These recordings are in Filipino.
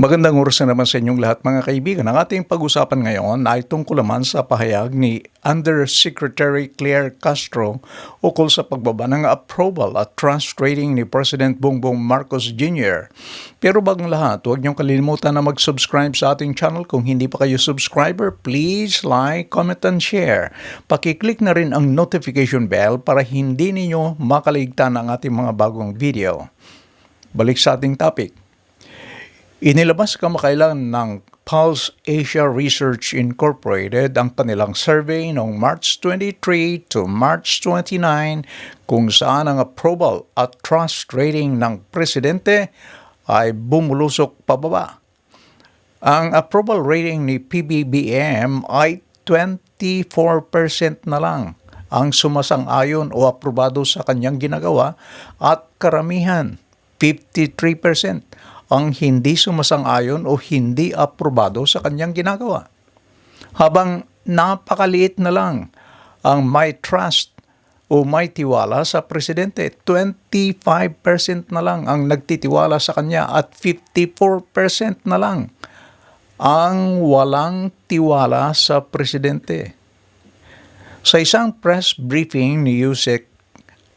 Magandang oras na naman sa inyong lahat mga kaibigan. Ang ating pag-usapan ngayon ay tungkol naman sa pahayag ni Undersecretary Claire Castro ukol sa pagbaba ng approval at trust rating ni President Bongbong Marcos Jr. Pero bagong lahat, huwag niyong kalimutan na mag-subscribe sa ating channel. Kung hindi pa kayo subscriber, please like, comment, and share. Pakiclick na rin ang notification bell para hindi ninyo makaligtan ang ating mga bagong video. Balik sa ating topic. Inilabas kamakailan ng Pulse Asia Research Incorporated ang kanilang survey noong March 23 to March 29 kung saan ang approval at trust rating ng presidente ay bumulusok pababa. Ang approval rating ni PBBM ay 24% na lang ang sumasang-ayon o aprobado sa kanyang ginagawa at karamihan 53% ang hindi sumasang-ayon o hindi aprobado sa kanyang ginagawa. Habang napakaliit na lang ang may trust o may tiwala sa presidente, 25% na lang ang nagtitiwala sa kanya at 54% na lang ang walang tiwala sa presidente. Sa isang press briefing ni Yusek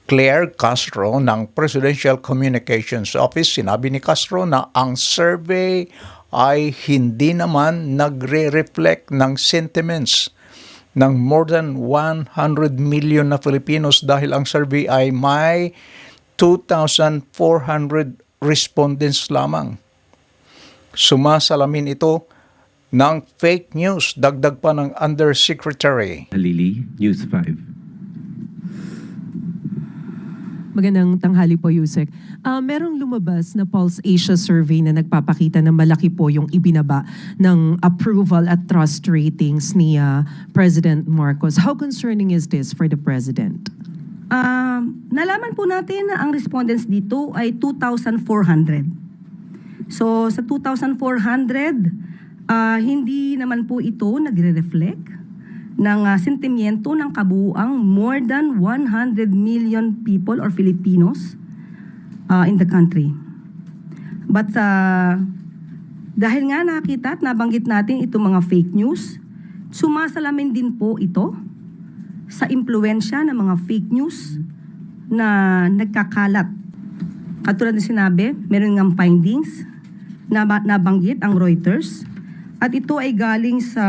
Claire Castro ng Presidential Communications Office, sinabi ni Castro na ang survey ay hindi naman nagre-reflect ng sentiments ng more than 100 million na Filipinos dahil ang survey ay may 2,400 respondents lamang. Sumasalamin ito ng fake news, dagdag pa ng Undersecretary. Halili, News 5. Magandang tanghali po, Yusek. Ah, merong lumabas na Pulse Asia survey na nagpapakita na malaki po yung ibinaba ng approval at trust ratings ni ah, President Marcos. How concerning is this for the President? Um, nalaman po natin na ang respondents dito ay 2,400. So sa 2,400, ah, hindi naman po ito nagre-reflect ng ah, sentimiento ng kabuuang more than 100 million people or Filipinos ah, in the country. But ah, dahil nga nakita at nabanggit natin itong mga fake news, sumasalamin din po ito sa impluensya ng mga fake news na nagkakalat. Katulad na sinabi, meron ngang findings na ba- nabanggit ang Reuters at ito ay galing sa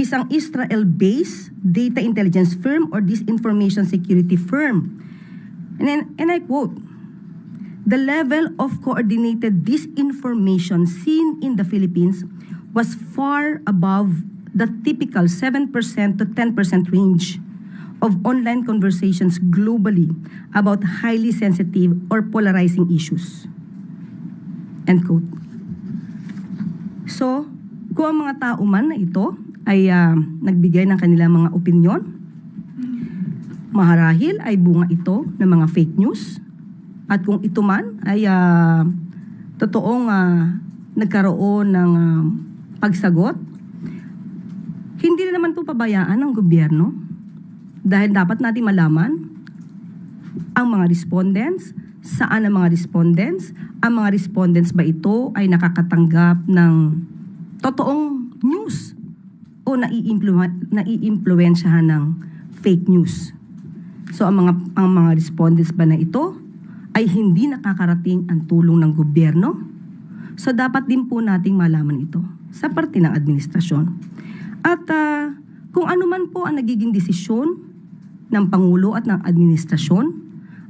isang Israel-based data intelligence firm or disinformation security firm. And, then, and I quote, The level of coordinated disinformation seen in the Philippines was far above the typical 7% to 10% range of online conversations globally about highly sensitive or polarizing issues. End quote. So, kung ang mga tao man na ito ay ah, nagbigay ng kanilang mga opinyon, maharahil ay bunga ito ng mga fake news, at kung ito man ay ah, totoong ah, nagkaroon ng ah, pagsagot, hindi na naman po pabayaan ng gobyerno. Dahil dapat natin malaman ang mga respondents, saan ang mga respondents, ang mga respondents ba ito ay nakakatanggap ng totoong news o naiimplu- naiimpluwensyahan ng fake news. So ang mga ang mga respondents ba na ito ay hindi nakakarating ang tulong ng gobyerno? So dapat din po nating malaman ito sa parte ng administrasyon. At ah, kung ano man po ang nagiging desisyon ng Pangulo at ng administrasyon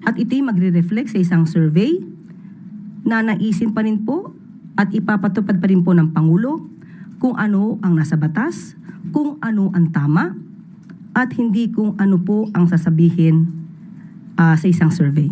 at ito'y magre-reflect sa isang survey na naisin pa rin po at ipapatupad pa rin po ng Pangulo kung ano ang nasa batas, kung ano ang tama, at hindi kung ano po ang sasabihin ah, sa isang survey.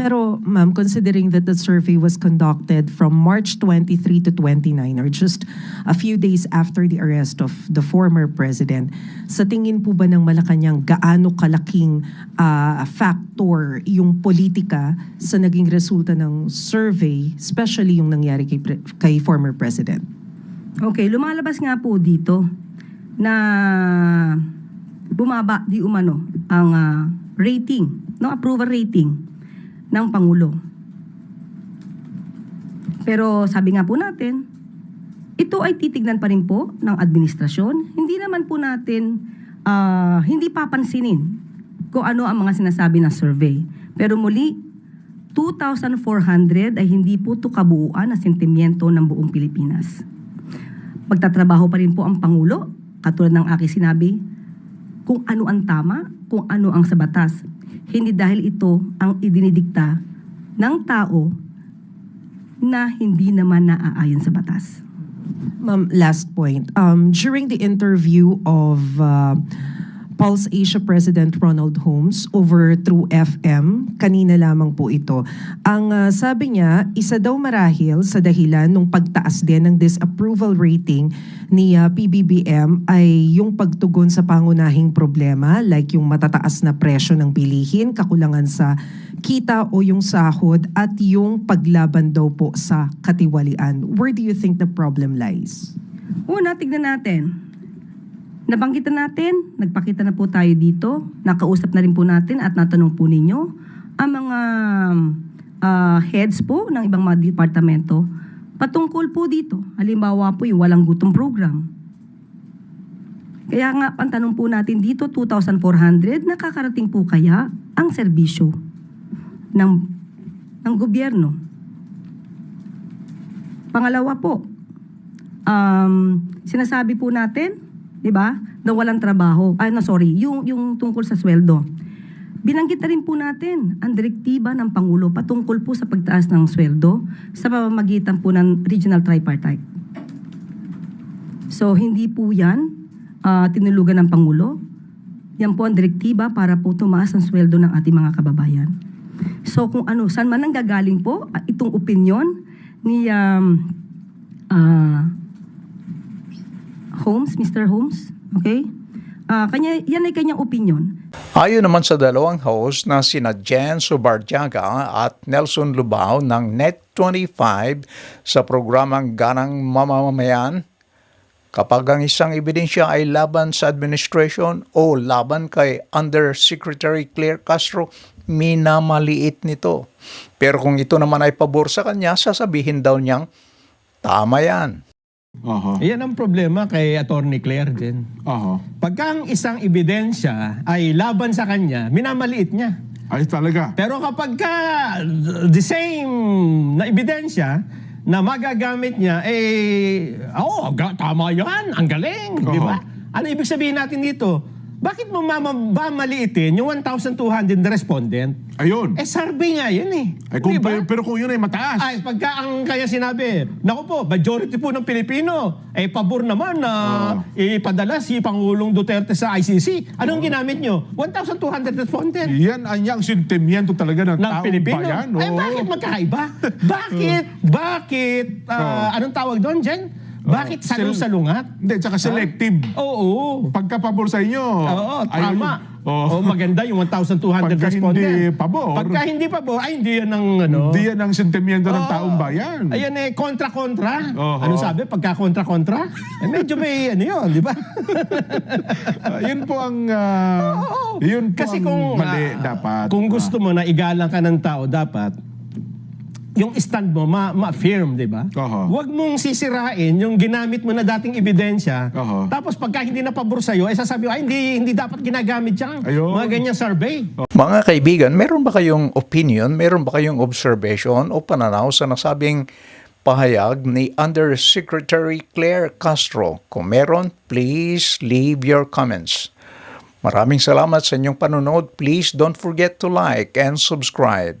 Pero ma'am, considering that the survey was conducted from March 23 to 29 or just a few days after the arrest of the former president, sa tingin po ba ng Malacanang gaano kalaking ah, factor yung politika sa naging resulta ng survey, especially yung nangyari kay, kay former president? Okay, lumalabas nga po dito na bumaba di umano ang ah, rating, no approval rating ng Pangulo. Pero sabi nga po natin, ito ay titignan pa rin po ng administrasyon. Hindi naman po natin, ah, hindi papansinin kung ano ang mga sinasabi ng survey. Pero muli, 2,400 ay hindi po ito kabuuan na sentimiento ng buong Pilipinas. Magtatrabaho pa rin po ang Pangulo, katulad ng aking sinabi, kung ano ang tama, kung ano ang sa batas. Hindi dahil ito ang idinidikta ng tao na hindi naman naaayon sa batas. Ma'am, last point. Um, during the interview of uh, Pulse Asia President Ronald Holmes over through FM, kanina lamang po ito, ang uh, sabi niya, isa daw marahil sa dahilan ng pagtaas din ng disapproval rating ni uh, PBBM ay yung pagtugon sa pangunahing problema like yung matataas na presyo ng bilihin, kakulangan sa kita o yung sahod at yung paglaban daw po sa katiwalian. Where do you think the problem lies? Una, tignan natin. Nabanggit na natin, nagpakita na po tayo dito, nakausap na rin po natin at natanong po ninyo ang mga ah, heads po ng ibang mga departamento patungkol po dito. Halimbawa po yung walang gutom program. Kaya nga, ang tanong po natin dito, 2,400, nakakarating po kaya ang serbisyo ng, ng gobyerno? Pangalawa po, um, sinasabi po natin, 'di ba, na walang trabaho. Ay, no, sorry, yung yung tungkol sa sweldo. Binanggit na rin po natin ang direktiba ng Pangulo patungkol po sa pagtaas ng sweldo sa pamamagitan po ng regional tripartite. So, hindi po yan ah, tinulugan ng Pangulo. Yan po ang direktiba para po tumaas ang sweldo ng ating mga kababayan. So, kung ano, saan man nanggagaling po ah, itong opinion ni um, ah, Holmes, Mr. Holmes, okay? Ah, kanya, yan ay kanyang opinion. Ayon naman sa dalawang host na sina Jen Subarjaga at Nelson Lubao ng Net25 sa programang Ganang Mamamayan, kapag ang isang ebidensya ay laban sa administration o laban kay Undersecretary Claire Castro, minamaliit nito. Pero kung ito naman ay pabor sa kanya, sasabihin daw niyang, tama yan. Oho. Yan ang problema kay Attorney Claire din. Oho. Pagka ang isang ebidensya ay laban sa kanya, minamaliit niya. Ay talaga. Pero kapag ka the same na ebidensya na magagamit niya, eh, oo, ga- tama yan, ang galing, di ba? Ano ibig sabihin natin dito? Bakit mo mamamaliitin yung 1,200 na respondent? Ayun. Eh, survey nga yun eh. Ay, kung, Di ba? pero, pero kung yun ay mataas. Ay, pagka ang kaya sinabi, naku po, majority po ng Pilipino, eh, pabor naman na ipadala si Pangulong Duterte sa ICC. Anong ginamit nyo? 1,200 respondent Yan ang yang sentimiento talaga ng, ng taong Pilipino. bayan. Ay, oo. bakit magkaiba? bakit? bakit? ah, anong tawag doon, Jen? Bakit salong-salungat? Hindi, tsaka selective. Oo. Pagka pabor sa inyo. Oo, ayaw tama. Oo. Oo, maganda yung 1,200 Pagka respondent. hindi pabor. Pagka hindi pabor, ay hindi yan ang ano. Hindi yan ang sentimiento ng Oo. taong bayan. Ayan eh, kontra-kontra. Oo. Ano sabi? Pagka kontra-kontra? Eh, medyo may ano yun, di ba? Ah, yun po ang ah, yun po Kasi ang kung, mali ah, dapat. kung gusto mo na igalang ka ng tao, dapat yung stand mo ma- ma-firm, di ba? Oho. Huwag mong sisirain yung ginamit mo na dating ebidensya. Oho. Tapos pagka hindi na pabor sa'yo, ay sasabi mo, ay hindi, hindi dapat ginagamit yan. Ayun. Mga ganyang survey. Mga kaibigan, meron ba kayong opinion, meron ba kayong observation o pananaw sa nasabing pahayag ni Undersecretary Claire Castro? Kung meron, please leave your comments. Maraming salamat sa inyong panonood. Please don't forget to like and subscribe.